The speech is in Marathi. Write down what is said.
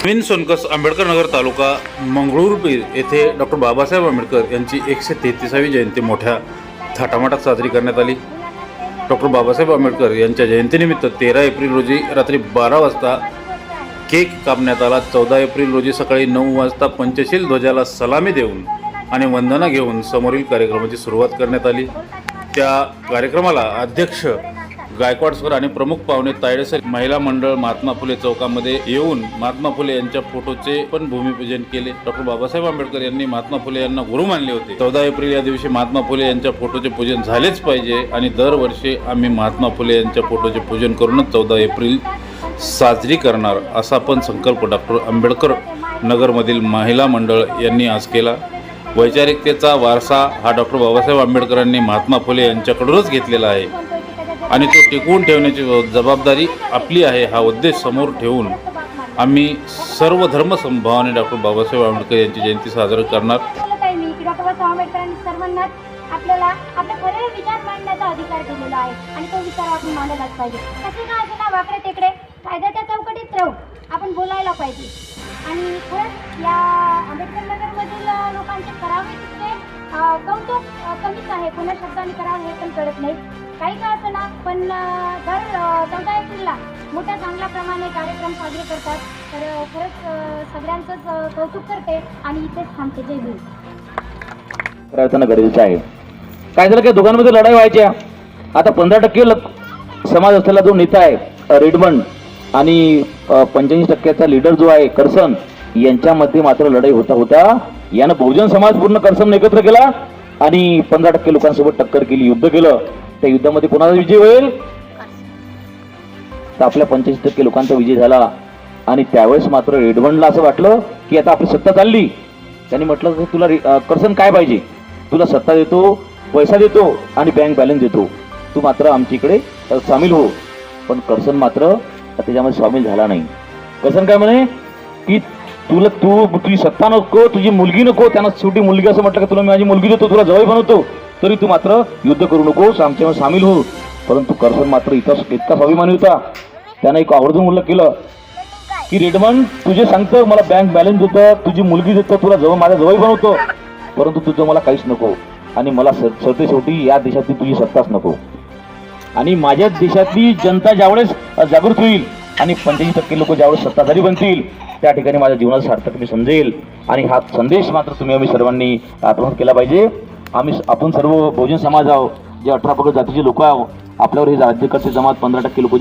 नवीन सोनकस आंबेडकर नगर तालुका मंगळूरपीर येथे डॉक्टर बाबासाहेब आंबेडकर यांची एकशे तेहतीसावी जयंती मोठ्या थाटामाटात साजरी करण्यात आली. डॉक्टर बाबासाहेब आंबेडकर यांच्या जयंतीनिमित्त तेरा एप्रिल रोजी रात्री बारा वाजता केक कापण्यात आला. चौदा एप्रिल रोजी सकाळी नऊ वाजता पंचशील ध्वजाला सलामी देऊन आणि वंदना घेऊन समोरील कार्यक्रमाची सुरुवात करण्यात आली. त्या कार्यक्रमाला अध्यक्ष गायकवाड सर आणि प्रमुख पाहुणे तायडेसर महिला मंडळ महात्मा फुले चौकामध्ये येऊन महात्मा फुले यांच्या फोटोचे पण भूमिपूजन केले. डॉक्टर बाबासाहेब आंबेडकर यांनी महात्मा फुले यांना गुरु मानले होते. चौदा एप्रिल या दिवशी महात्मा फुले यांच्या फोटोचे पूजन झालेच पाहिजे आणि दरवर्षी आम्ही महात्मा फुले यांच्या फोटोचे पूजन करूनच चौदा एप्रिल साजरी करणार असा पण संकल्प डॉक्टर आंबेडकर नगरमधील महिला मंडळ यांनी आज केला. वैचारिकतेचा वारसा हा डॉक्टर बाबासाहेब आंबेडकरांनी महात्मा फुले यांच्याकडूनच घेतलेला आहे. आणि तो टिकवून ठेवण्याची जबाबदारी आपली आहे हा उद्देश समोर ठेवून आम्ही सर्व धर्मसंभावाने डॉक्टर बाबासाहेब आंबेडकर यांची जयंती साजरी करणार. डॉक्टर बाबासाहेब आंबेडकरांनी सर्वांनाच आपल्याला आपले खरे विचार मांडण्याचा अधिकार दिलेला आहे आणि तो विचार आपण मांडायलाच पाहिजे. कसे असे ना वाकडे कायद्याच्या चौकटीत राहू आपण बोलायला पाहिजे. आणि खरंच या तो कमीच आहे. पुन्हा शब्दाने करावं हे पण कळत नाही. काही का असं ना पण दर चौदा एप्रिलला मोठ्या चांगल्या प्रमाणे कार्यक्रम साजरे करतात. तर खरंच सगळ्यांचंच कौतुक करते आणि इथेच थांबते. जय भीम प्रार्थना गरजेचं आहे. काय झालं काय दोघांमध्ये लढाई व्हायच्या आता पंधरा टक्के समाज असलेला जो नेता आहे रेडमंड आणि पंच्याऐंशी टक्क्याचा लीडर जो आहे करसन यांच्यामध्ये मात्र लढाई होता होता. यानं बहुजन समाज पूर्ण करसन एकत्र केला. आणि पंधरा टक्के लोकांसोबत टक्कर केली युद्ध केलं. त्या युद्धामध्ये कोणाचा विजय होईल? तर आपल्या पंच्याऐंशी टक्के लोकांचा विजय झाला. आणि त्यावेळेस मात्र रेडमंडला असं वाटलं की आता आपली सत्ता चालली. त्यांनी म्हटलं की तुला कर्सन काय पाहिजे? तुला सत्ता देतो पैसा देतो आणि बँक बॅलन्स देतो. तू मात्र आमच्या इकडे सामील हो. पण कर्सन मात्र त्याच्यामध्ये सामील झाला नाही. कर्सन काय म्हणे? की तुला तू तुझी सत्ता नको तुझी मुलगी नको त्यांना शेवटी मुलगी असं म्हटलं की तुला मी माझी मुलगी देतो तुला जवळ बनवतो. तरी तू मात्र युद्ध करू नकोस आमच्यावर सामील हो. परंतु करसन मात्र इतका इतका स्वाभिमानी होता. त्यानं एक आवर्जून उल्लेख केलं. की रेडमन तुझे सांगतो मला बँक बॅलन्स देतं तुझी मुलगी देतं तुला जवळ माझ्या जवळ बनवतो. परंतु तुझं मला काहीच नको. आणि मला सरते शेवटी या देशातली तुझी सत्ताच नको. आणि माझ्या देशातली जनता ज्यावेळेस जागृत होईल आणि पंच्याऐंशी टक्के लोक ज्यावेळेस सत्ताधारी बनतील त्या ठिकाणी माझ्या जीवनाचा सार्थक मी समजेल. आणि हा संदेश मात्र तुम्ही आम्ही सर्वांनी आत्मसात केला पाहिजे. आम्ही आपण सर्व बहुजन समाज आहोत जे अठरा पकड जातीचे लोक आहोत आपल्यावर हे राज्यकर्ते जमात पंधरा टक्के लोक जे